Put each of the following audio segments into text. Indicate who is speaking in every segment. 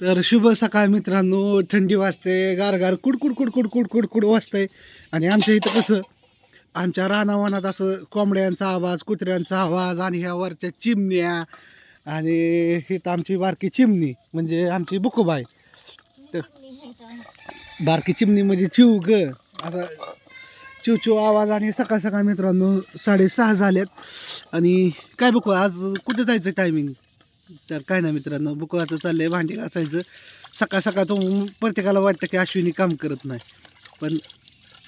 Speaker 1: तर शुभ सकाळ मित्रांनो. थंडी वाजते गारगार कुडकुड कुडकुड कुडकुड कुड वाजतंय. आणि आमच्या इथं कसं आमच्या रानावनात असं कोंबड्यांचा आवाज कुत्र्यांचा आवाज आणि ह्या वरच्या चिमण्या आणि इथं आमची बारकी चिमणी म्हणजे आमची बुकुबाई. तर बारकी चिमणी म्हणजे चिव ग. असा चिव चिव आवाज आणि सकाळ सकाळ मित्रांनो साडेसहा झाल्यात. आणि काय बघू आज कुठं जायचं टायमिंग तर काय ना मित्रांनो बुकवाचं चाललंय भांडी घासायचं सकाळ सकाळ तो प्रत्येकाला वाटतं की अश्विनी काम करत नाही. पण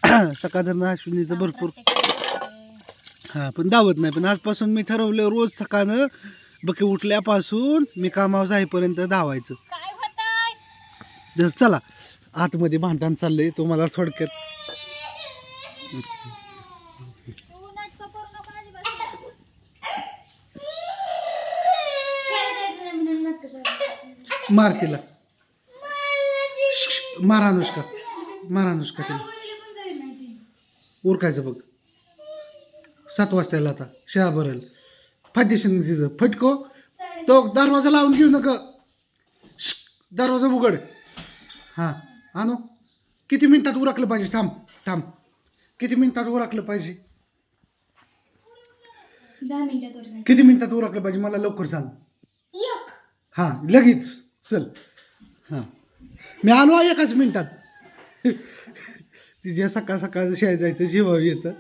Speaker 1: सकाळ अश्विनीचं भरपूर. हां पण दावत नाही. पण आजपासून मी ठरवलं रोज सकाळनं बकी उठल्यापासून मी कामावर जाईपर्यंत धावायचं. तर चला. आतमध्ये भांडण चाललंय तुम्हाला थोडक्यात
Speaker 2: तू नाटकं करू नको अजिबात.
Speaker 1: मार तिला मार अनुष्का. मार अनुष्का तिला. उरकायचं बघ. सात वाजता यायला आता. शाळा भरेल. फाटेशन तिचं. फटको. तो दरवाजा लावून घेऊ नका. दरवाजा उघड. हां. आणू. किती मिनिटात उरकलं पाहिजे? थांब. थांब. किती मिनिटात उरकलं पाहिजे? किती मिनिटात उरकलं पाहिजे? मला लवकर सांग. हां. लगेच. चल. हां. मी आलो आहे एकाच मिनिटात. तिच्या सकाळ सकाळ शाळेत जायचं जेव्हा येतं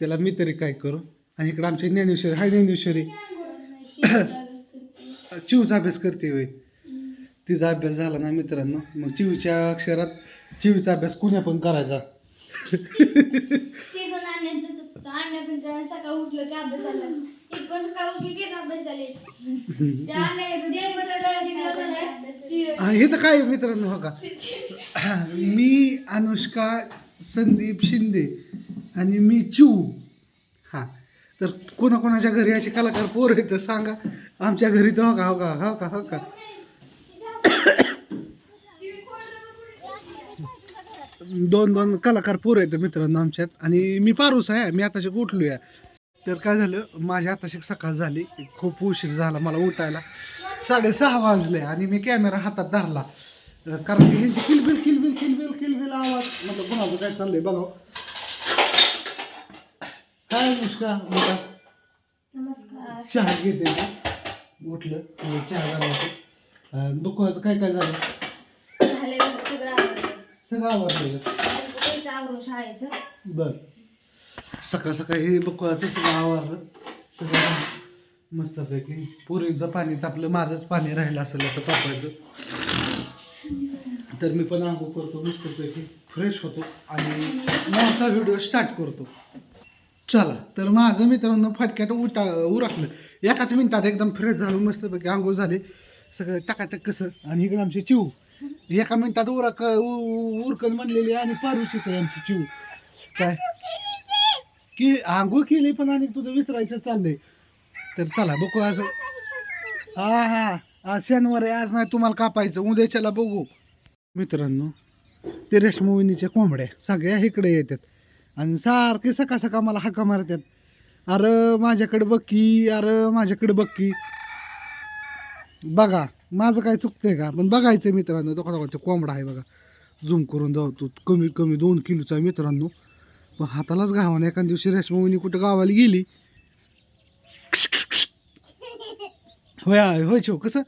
Speaker 1: त्याला मी तरी काय करू? आणि इकडं आमची ज्ञानेश्वरी हाय ज्ञानेश्वरी. चिवचा अभ्यास करते होय. तिचा अभ्यास झाला ना मित्रांनो. मग चिवच्या अक्षरात चिवीचा अभ्यास कुण्या पण करायचा.
Speaker 2: ते पण आणण्यात सकाळ उठलं की अभ्यासाला एक की दिलं?
Speaker 1: हा, हे तर काय मित्रांनो हो का? मी अनुष्का संदीप शिंदे आणि मी चिऊ. हा तर कोणाकोणाच्या घरी असे कलाकार पोर आहेत तर सांगा. आमच्या घरी तर हो का हो का हो का हो का? दोन दोन कलाकार पोर आहेत मित्रांनो आमच्यात. आणि मी पारूस आहे मी आताशी उठलो आहे तर काय झालं माझी आताशी सकाळ झाली. खूप उशीर झाला मला उठायला. साडेसहा वाजले आणि मी कॅमेरा हातात धरला. कारण की ह्यांची किलबिल किलबिल किलबिल किलबिल आवाज. म्हटलं कोणाचं काय चाललंय बघा. काय नुसका
Speaker 2: नमस्कार.
Speaker 1: चहा घेते. उठलं चहा झाला होता दुःखाचं काय काय झालं?
Speaker 2: सगळं आवडलं
Speaker 1: सगळं आवडलेलं बर. सकाळ सकाळी हे बकुळाचं सगळं आवरलं सगळं मस्तपैकी. पुरीचं पाणी तापलं माझंच पाणी राहिलं असेल आता तापायचं. तर मी पण आंघोळ करतो मस्तपैकी. फ्रेश होतो आणि मोठा व्हिडिओ स्टार्ट करतो. चला तर माझं मित्रांनो फटक्यात उठा उरकलं. एकाच मिनिटात एकदम फ्रेश झालो मस्तपैकी आंघोळ झाले. सगळं टाकाटक कसं? आणि इकडं आमची चिव एका मिनिटात उरक उ- म्हणलेली आणि पारुशीच आहे आमची चिव काय? की आंघोळ केली पण आणि तुझं विसरायचं चाललंय. तर चला बघू आज. हा हा. आज शनिवार आहे आज नाही तुम्हाला कापायचं. उद्याच्याला बघू. मित्रांनो ते रेशमोविनीच्या कोंबड्या सगळ्या इकडे येतात. आणि सारखे सका सका मला हाका मारतात. अरे माझ्याकडे बक्की अरे माझ्याकडे बक्की बघा माझं काय चुकतंय का? पण बघायचं मित्रांनो तो कसा कोंबडा आहे बघा. झूम करून जाऊ तू. कमी कमी दोन किलोचा आहे मित्रांनो. पण हातालाच घावाने एका दिवशी रेशमावणी कुठं गावाला गेली. होय होय होय कसं?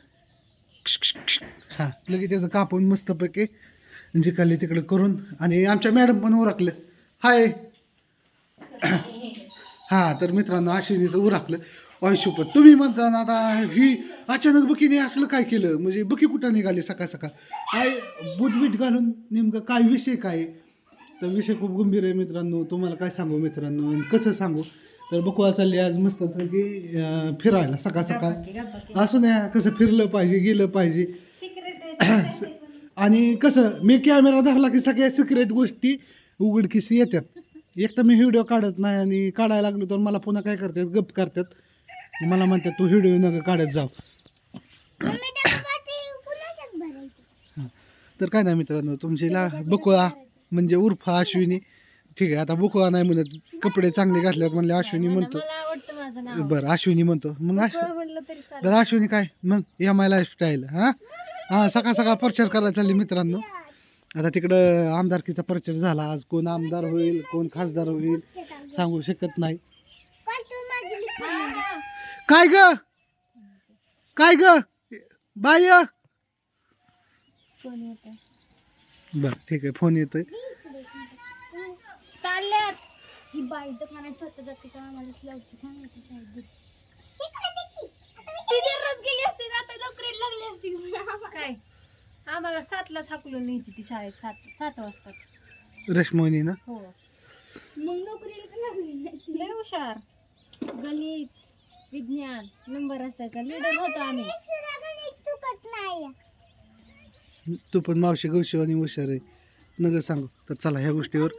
Speaker 1: हां लगेच त्याचं कापून मस्तपैकी जे तिकडं तिकडे करून आणि आमच्या मॅडम पण उरकलं. हाय. हां तर मित्रांनो आशिनीचं उरकलं. आयुष्यपत तुम्ही म्हणता ना आता ही अचानक बकीने असलं काय केलं? म्हणजे बकी कुठं निघाली सकाळ सकाळ? काय बुटबीट घालून नेमकं काय विषय काय? तर विषय खूप गंभीर आहे मित्रांनो. तुम्हाला काय सांगू मित्रांनो? आणि कसं सांगू? तर बकुळा चालली आज मस्त अं, फिरायला सकाळ सकाळ. असू द्या कसं फिरलं पाहिजे गेलं पाहिजे. आणि कसं मी कॅमेरा धरला की सगळ्या सिक्रेट गोष्टी उघडकीस येतात एक तर मी व्हिडिओ काढत नाही आणि काढायला लागलो तर मला पुन्हा काय करतात? गप करतात. मला म्हणतात तू व्हिडिओ नका काढत हां. तर काय नाही मित्रांनो तुमची ला बकुळा म्हणजे उर्फा अश्विनी. ठीक आहे आता बुकवा नाही म्हणत कपडे चांगले घातल्यात म्हणले अश्विनी म्हणतो.
Speaker 2: मला आवडतं माझं नाव.
Speaker 1: बरं अश्विनी म्हणतो. मग अश्विनी
Speaker 2: बरं म्हटलं तरी चालेल.
Speaker 1: बरं अश्विनी काय? मग एम आय लाईफस्टाईल हां? हां सकाळ सकाळ प्रचार करायला चालली मित्रांनो. आता तिकडं आमदारकीचा प्रचार झाला. आज कोण आमदार होईल कोण खासदार होईल सांगू शकत नाही. काय ग? काय ग? बाय बर ठीक आहे. फोन येतोय.
Speaker 2: चालल्यात. ही बाई तर मला स्वतः जाते का? आम्हाला लावते का? माहिती शाळेत ती दररोज गेली असते आता लवकर लागली असती.
Speaker 3: काय? आम्हाला सातलाच हाकलून न्यायची ती शाळेत. सात सात वाजता
Speaker 1: रश्मोनी ना?
Speaker 3: हो.
Speaker 2: मग नोकरीला का लागली नाही.
Speaker 3: लय हुशार. गणित विज्ञान नंबर असायचा. लिडर होतो आम्ही.
Speaker 2: चुकत नाही.
Speaker 1: तू पण मावशी गवशिवानी आणि हुशार आहे. नगर सांगू. तर चला ह्या गोष्टीवर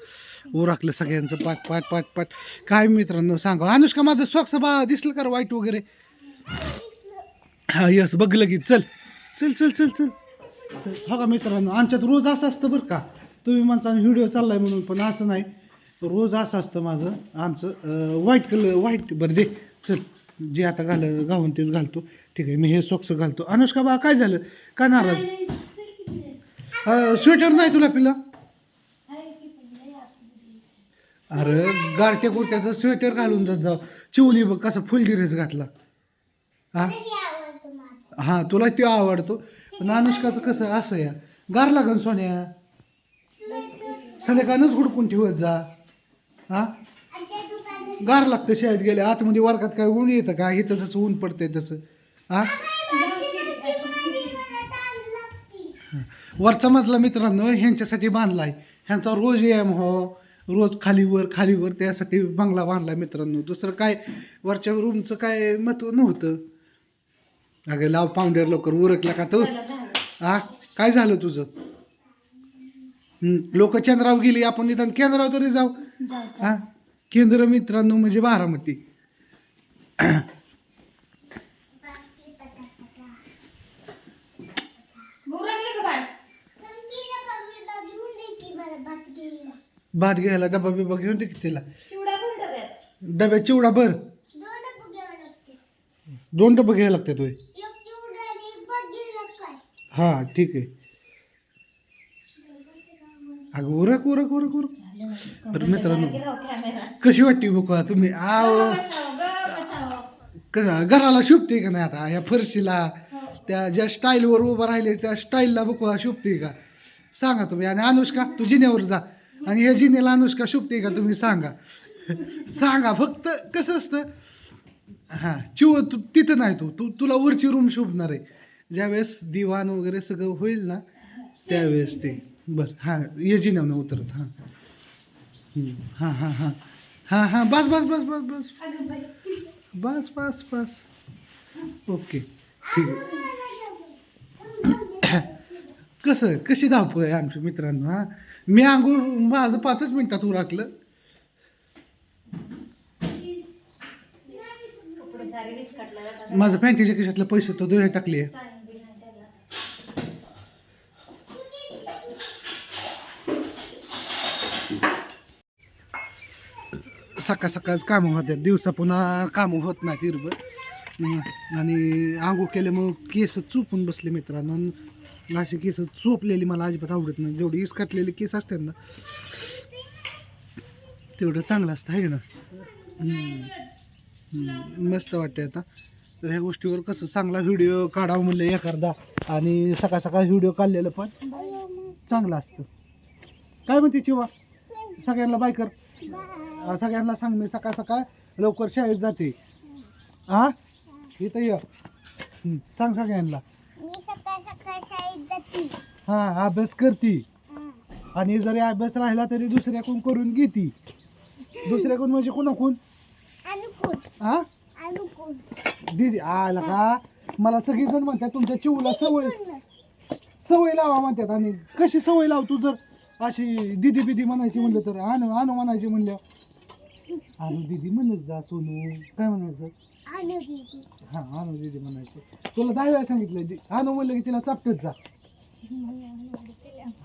Speaker 1: ओराकलं सगळ्यांचं पाठ पाठ पाठ पाठ. काय मित्रांनो सांगू? अनुष्का माझं स्वच्छ बा दिसलं का वाईट वगैरे? हा यस बघ लगेच. चल चल चल चल चल. चल हो का मित्रांनो? आमच्यात रोज असं असतं बरं का. तुम्ही म्हणता व्हिडिओ चाललाय म्हणून पण असं नाही. रोज असं असतं माझं आमचं व्हाईट कलर व्हाईट बरं दे. चल जे आता घाल घालून तेच घालतो. ठीक आहे मी हे स्वच्छ घालतो. अनुष्का बा काय झालं? का नाराज? स्वेटर नाही तुला पिला अरे गारट्या कुर्त्याचं स्वेटर घालून जात जाऊ चिवली बघ कसा फुल ड्रेस घातला. हा? हा तुला तो आवडतो. पण अनुष्काचं कसं असं या. गार लागन सोन्या. संध्याकाळच हुडकून ठेवत जा. हा? गार लागतं शाळेत गेल्या. आतमध्ये वर्गात काय ऊन येतं का? हे जसं ऊन पडतंय तसं. हा? वरचा मजला मित्रांनो ह्यांच्यासाठी बांधला आहे ह्यांचा रोज व्यायाम हो रोज खालीवर खालीवर त्यासाठी बंगला बांधला मित्रांनो. दुसरं काय वरच्या रूमचं काय महत्त्व नव्हतं. अगं लाव पाऊंडर लवकर उरकला का तो? हा काय झालं तुझं? लोक चंद्रावर गेली आपण निदान केंद्रावर तरी जाऊ. हा केंद्र मित्रांनो म्हणजे बारामती
Speaker 3: भूक लागली का बाळ
Speaker 1: भात घ्यायला डबा बिबा घेऊन दे की तिला.
Speaker 3: चिवडा डब्यात.
Speaker 1: डब्यात चिवडा भर. दोन डबे घ्यायला लागतात होय हा ठीक आहे. अगं उरक उरक उरक उरक. तर मित्रांनो
Speaker 3: कॅमेरा
Speaker 1: कशी वाटते बुका तुम्ही आव. घराला शुभते का नाही आता? या फरशीला त्या ज्या स्टाईलवर उभं राहिले त्या स्टाईलला बुका शुभते का? सांगा तुम्ही. आणि अनुष्का तू जिन्यावर जा. आणि ह्या जिन्याला अनुष्का शुभते का तुम्ही सांगा. सांगा फक्त कसं असतं हां चिव तू तिथं नाही तू तू तुला वरची रूम शोभणार आहे. ज्यावेळेस दिवाण वगैरे सगळं होईल ना त्यावेळेस ते. बरं हां ये जिन्यावर उतरत हां. हां हां हां. हां हां बस बस बस बस बस. बस बस बस. ओके ठीक आहे. कसं? कशी धावपळ आहे आमच्या मित्रांनो हां? मी आंघोळ माझं पाचच मिनिटात उराकलं. माझं पॅन्टीच्या खिशातले पैसे तो दोहे टाकले. सकाळ सकाळच कामं होत्यात. दिवसा पुन्हा कामं होत नाही तिरबं आणि आंघोळ केल्यामुळं केस चुपून बसले मित्रांनो. आणि अशी केस चोपलेली मला अजिबात आवडत नाही. जेवढी इसकाटलेली केस असतात ना तेवढं चांगलं असतं आहे ना मस्त वाटते आता. तर ह्या गोष्टीवर कसं चांगला व्हिडिओ काढावं म्हणलं एखादा. आणि सकाळ सकाळ व्हिडिओ काढलेलं पण चांगलं असतं. काय म्हणते चिवा? सगळ्यांना बाय कर. सगळ्यांना सांग मी सकाळ सकाळ लवकर शाळेत जाते. हा इथं ये. सांग सगळ्यांना
Speaker 2: मी सकाळ सकाळ शाळेत जाते
Speaker 1: हा अभ्यास करती. आणि जरी अभ्यास राहिला तरी दुसऱ्याकडून करून घेती. दुसऱ्याकडून म्हणजे
Speaker 2: कोणाकून
Speaker 1: हा? दीदी आला का? मला सगळीजण म्हणतात तुमच्या चिवला सवय. सवय लावा म्हणतात आणि कशी सवय लाव तू जर? अशी दिदी बिदी म्हणायची म्हणलं तर आणू आणू म्हणायची म्हणलं. आणू दिदी म्हणत जा सोनू. काय म्हणायचं?
Speaker 2: दीदी
Speaker 1: हा आणू दिदी म्हणायचं. तुला दहा वेळा सांगितलं आणू म्हणलं की तिला चापटत जा.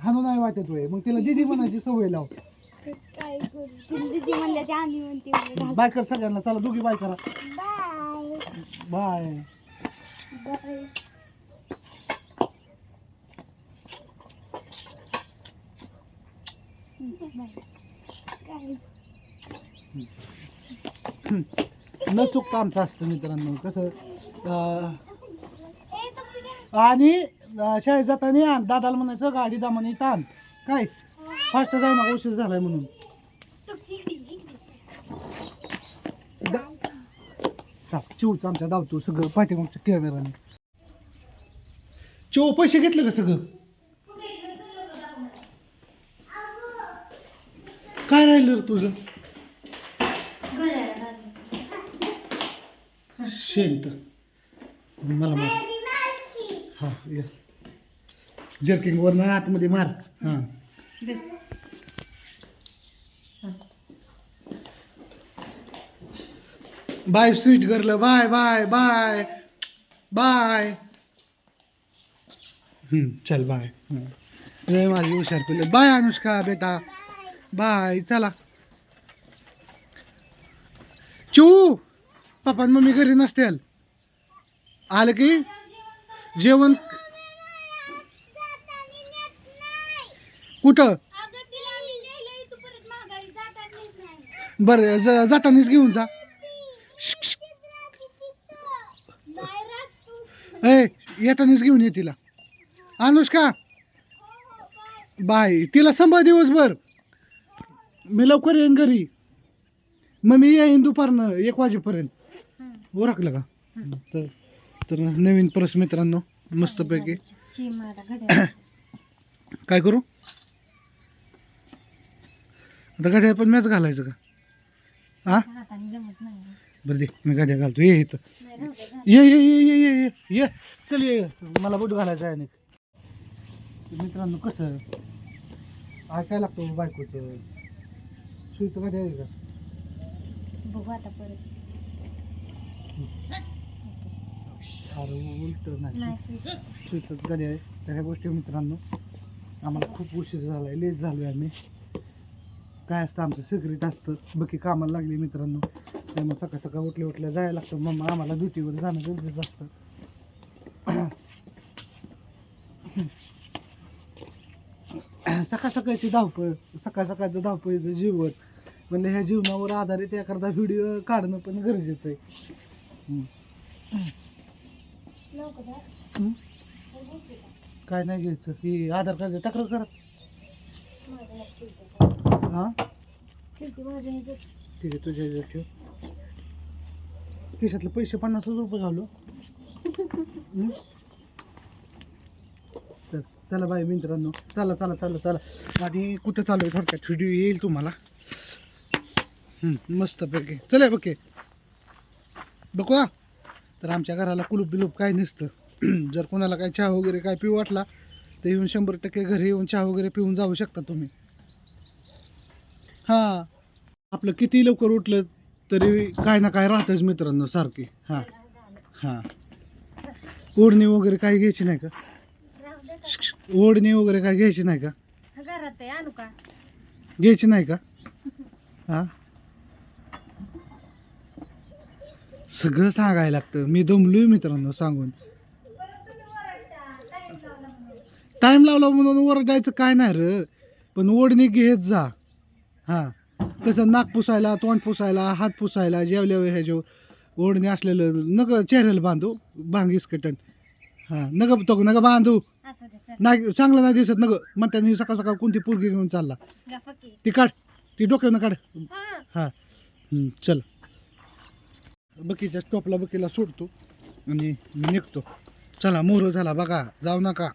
Speaker 1: हाणू नाही वाटत वय मग तिला दिदी म्हणायची सवय लाव. बाय कर सगळ्यांना. चला दोघी बाय करा.
Speaker 2: बाय.
Speaker 1: न चुकता आमचं असतं मित्रांनो. कसं आणि अं, शाळेत जाताना दादाला म्हणायचं गाडी दामाने ताण काय? फास्ट जाऊ नका उशीर झालाय म्हणून. चा चिवच आमच्या धावतो सगळं पाठीमागच्या कॅमेराने चिव पैसे घेतले का सगळं? काय राहिलं रे तुझं? शेंट मला मार. हा येस जर्किंग वर ना आतमध्ये मार. हां. Bye sweet girl bye bye bye bye. हम्म, चल बाय. हं. लय माझी हुशार पिल्ले. बाय अनुष्का बेटा. बाय चला. चू! पप्पा मम्मी घरी नसतील. आलं की? जेवण कुठं?
Speaker 2: अगं तिला आम्ही लिहिलंय तू परत माघारी जातात नाही.
Speaker 1: बरं ज जातानीच घेऊन जा. ए येतानीच घेऊन ये तिला. अनुष्का. बाय तिला सांभाळ दिवसभर. मी लवकर येईन घरी. मग मी येईन दुपारनं एक वाजेपर्यंत. ओळखलं का? तर तर नवीन परस मित्रांनो मस्तपैकी. काय करू? आता गाड्या पण मॅच घालायचं का? हा बरं दे मी गाड्या घालतो. ये इथं. ये ये ये ये ये ये ये. चल ये. मला बूट घालायचं आहे मित्रांनो कसं? ऐकायला लागतं बायकोचं. सुईचं गाडी आहे का?
Speaker 3: बघू आता परत.
Speaker 1: अरे उलट नाही. सुईचंच गाडी आहे. तर ह्या गोष्टी मित्रांनो आम्हाला खूप उशीर झाला आहे लेट झालो आहे आम्ही. काय असतं आमचं सिक्रेट असतं. बाकी कामाला लागली मित्रांनो. त्यामुळे सकाळ सकाळ उठल्या उठल्या जायला लागतं. मग आम्हाला ड्युटीवर जाणं गरजेचं असतं. सकाळ सकाळची धावपळ सकाळ सकाळचं धावपळीचं जीवन. म्हणजे ह्या जीवनावर आधारित एखादा व्हिडिओ काढणं पण गरजेचं आहे? काय नाही घ्यायचं. ही आधार कार्ड तक्रार करा. हां? ठीक आहे तुझ्या ह्याच्यात ठेव. खिशातले पैसे पन्नास रुपये घालू. हं? तर चला बाय मित्रांनो चला चला चला चला. आधी कुठं चालू आहे थोडक्यात? व्हिडिओ येईल तुम्हाला. हं, मस्तपैकी. चला बघे बघू हा. तर आमच्या घराला कुलूप बिलूप काय नसतं. जर कोणाला काय चहा वगैरे काय पिऊ वाटला तर येऊन शंभर टक्के घरी येऊन चहा वगैरे पिऊन जाऊ शकता तुम्ही. हां. आपलं किती लवकर उठलं तरी काय ना काय राहतंच मित्रांनो सारखी. हां. हां. ओढणी वगैरे काही घ्यायची नाही का. ओढणी वगैरे काय घ्यायची नाही
Speaker 3: घरात का?
Speaker 1: घ्यायची नाही का? हां. सगळं सांगायला लागतं. मी दमलोय मित्रांनो सांगून. टाईम लावला म्हणून वर जायचं काय नाही र. पण ओढणी घेत जा. हां. कसं नाक पुसायला तोंड पुसायला हात पुसायला जेवल्यावर ह्याच्यावर ओढणी असलेलं नग चेहऱ्याला बांधू. भांगीस कटन हां. नग तो नग बांधू. नाही चांगलं नाही दिसत नग. म्हणताना सकाळ सकाळ कोणती पोरगी घेऊन चालला. ती काढ. ती डोक्यानं काढ. हं, चल. बकीच्या स्टॉपला बकीला सोडतो आणि मी निघतो. चला मोर झाला बघा जाऊ नका.